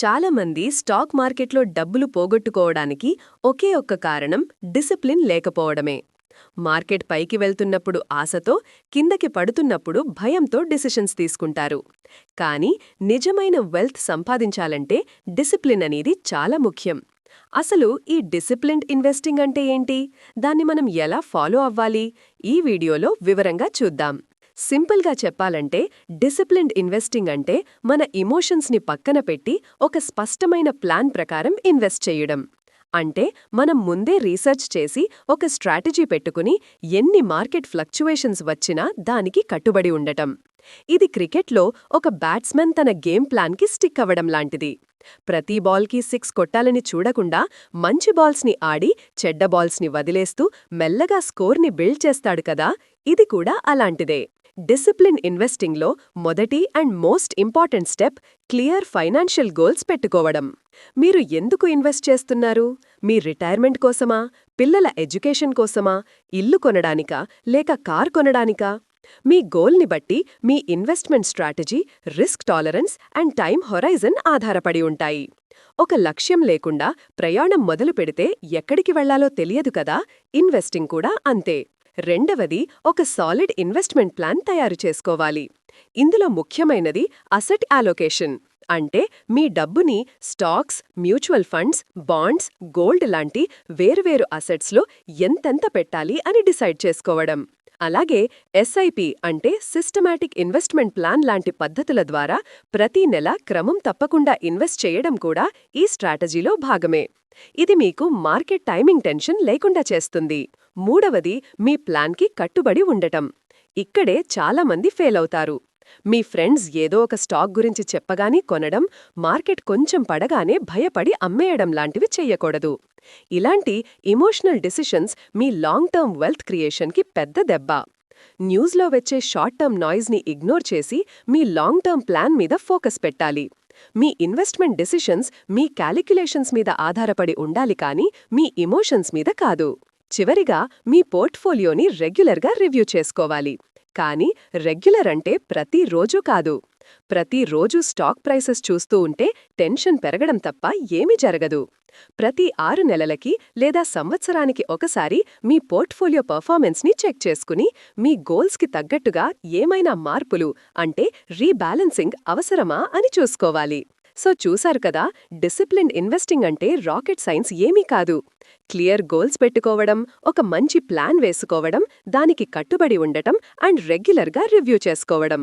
చాలామంది స్టాక్ మార్కెట్లో డబ్బులు పోగొట్టుకోవడానికి ఒకే ఒక్క కారణం డిసిప్లిన్ లేకపోవడమే. మార్కెట్ పైకి వెళ్తున్నప్పుడు ఆశతో కిందకి పడుతున్నప్పుడు భయంతో డిసిషన్స్ తీసుకుంటారు. కానీ నిజమైన వెల్త్ సంపాదించాలంటే డిసిప్లిన్ అనేది చాలా ముఖ్యం. అసలు ఈ డిసిప్లిన్డ్ ఇన్వెస్టింగ్ అంటే ఏంటి? దాన్ని మనం ఎలా ఫాలో అవ్వాలి? ఈ వీడియోలో వివరంగా చూద్దాం. సింపుల్గా చెప్పాలంటే డిసిప్లిన్డ్ ఇన్వెస్టింగ్ అంటే మన ఇమోషన్స్ని పక్కన పెట్టి ఒక స్పష్టమైన ప్లాన్ ప్రకారం ఇన్వెస్ట్ చేయడం. అంటే మనం ముందే రీసెర్చ్ చేసి ఒక స్ట్రాటజీ పెట్టుకుని ఎన్ని మార్కెట్ ఫ్లక్చువేషన్స్ వచ్చినా దానికి కట్టుబడి ఉండటం. ఇది క్రికెట్లో ఒక బ్యాట్స్మెన్ తన గేమ్ ప్లాన్కి స్టిక్ అవ్వడం లాంటిది. ప్రతి బాల్కి సిక్స్ కొట్టాలని చూడకుండా మంచి బాల్స్ని ఆడి చెడ్డ బాల్స్ని వదిలేస్తూ మెల్లగా స్కోర్ని బిల్డ్ చేస్తాడు కదా? ఇది కూడా అలాంటిదే. డిసిప్లిన్ ఇన్వెస్టింగ్లో మొదటి and most important step clear financial goals పెట్టుకోవడం. మీరు ఎందుకు ఇన్వెస్ట్ చేస్తున్నారు? మీ రిటైర్మెంట్ కోసమా? పిల్లల ఎడ్యుకేషన్ కోసమా? ఇల్లు కొనడానికా? లేక కార్ కొనడానికా? మీ గోల్ని బట్టి మీ investment strategy risk tolerance and time horizon ఆధారపడి ఉంటాయి. ఒక లక్ష్యం లేకుండా ప్రయాణం మొదలు పెడితే ఎక్కడికి వెళ్ళాలో తెలియదు కదా? ఇన్వెస్టింగ్ కూడా అంతే. రెండవది ఒక సాలిడ్ ఇన్వెస్ట్మెంట్ ప్లాన్ తయారు చేసుకోవాలి. ఇందులో ముఖ్యమైనది అసెట్ అలొకేషన్ అంటే మీ డబ్బుని stocks mutual funds bonds gold లాంటి వేర్వేరు అసెట్స్లో ఎంతెంత పెట్టాలి అని డిసైడ్ చేసుకోవడం. అలాగే ఎస్ఐపి అంటే సిస్టమాటిక్ ఇన్వెస్ట్మెంట్ ప్లాన్ లాంటి పద్ధతుల ద్వారా ప్రతి నెల క్రమం తప్పకుండా ఇన్వెస్ట్ చేయడం కూడా ఈ స్ట్రాటజీలో భాగమే. ఇది మీకు మార్కెట్ టైమింగ్ టెన్షన్ లేకుండా చేస్తుంది. మూడవది మీ ప్లాన్కి కట్టుబడి ఉండటం. ఇక్కడే చాలామంది ఫెయిల్ అవుతారు. మీ ఫ్రెండ్స్ ఏదో ఒక స్టాక్ గురించి చెప్పగానే కొనడం మార్కెట్ కొంచెం పడగానే భయపడి అమ్మేయడం లాంటివి చెయ్యకూడదు ఇలాంటి ఇమోషనల్ డిసిషన్స్ మీ లాంగ్ టర్మ్ వెల్త్ క్రియేషన్కి పెద్ద దెబ్బ. న్యూస్లో వచ్చే షార్ట్ టర్మ్ నాయిస్ని ఇగ్నోర్ చేసి మీ లాంగ్ టర్మ్ ప్లాన్ మీద ఫోకస్ పెట్టాలి. మీ ఇన్వెస్ట్మెంట్ డిసిషన్స్ మీ క్యాలిక్యులేషన్స్ మీద ఆధారపడి ఉండాలి కానీ మీ ఇమోషన్స్ మీద కాదు. చివరిగా మీ పోర్ట్ఫోలియోని రెగ్యులర్గా రివ్యూ చేసుకోవాలి. కానీ రెగ్యులర్ అంటే ప్రతిరోజు కాదు. ప్రతిరోజు స్టాక్ ప్రైసెస్ చూస్తూ ఉంటే టెన్షన్ పెరగడం తప్ప ఏమీ జరగదు. ప్రతి ఆరు నెలలకి లేదా సంవత్సరానికి ఒకసారి మీ పోర్ట్ఫోలియో పర్ఫార్మెన్స్ని చెక్ చేసుకుని మీ గోల్స్కి తగ్గట్టుగా ఏమైనా మార్పులు అంటే రీబ్యాలెన్సింగ్ అవసరమా అని చూసుకోవాలి. సో చూశారు కదా డిసిప్లిన్ ఇన్వెస్టింగ్ అంటే రాకెట్ సైన్స్ ఏమీ కాదు. క్లియర్ గోల్స్ పెట్టుకోవడం ఒక మంచి ప్లాన్ వేసుకోవడం దానికి కట్టుబడి ఉండటం అండ్ రెగ్యులర్గా రివ్యూ చేసుకోవడం.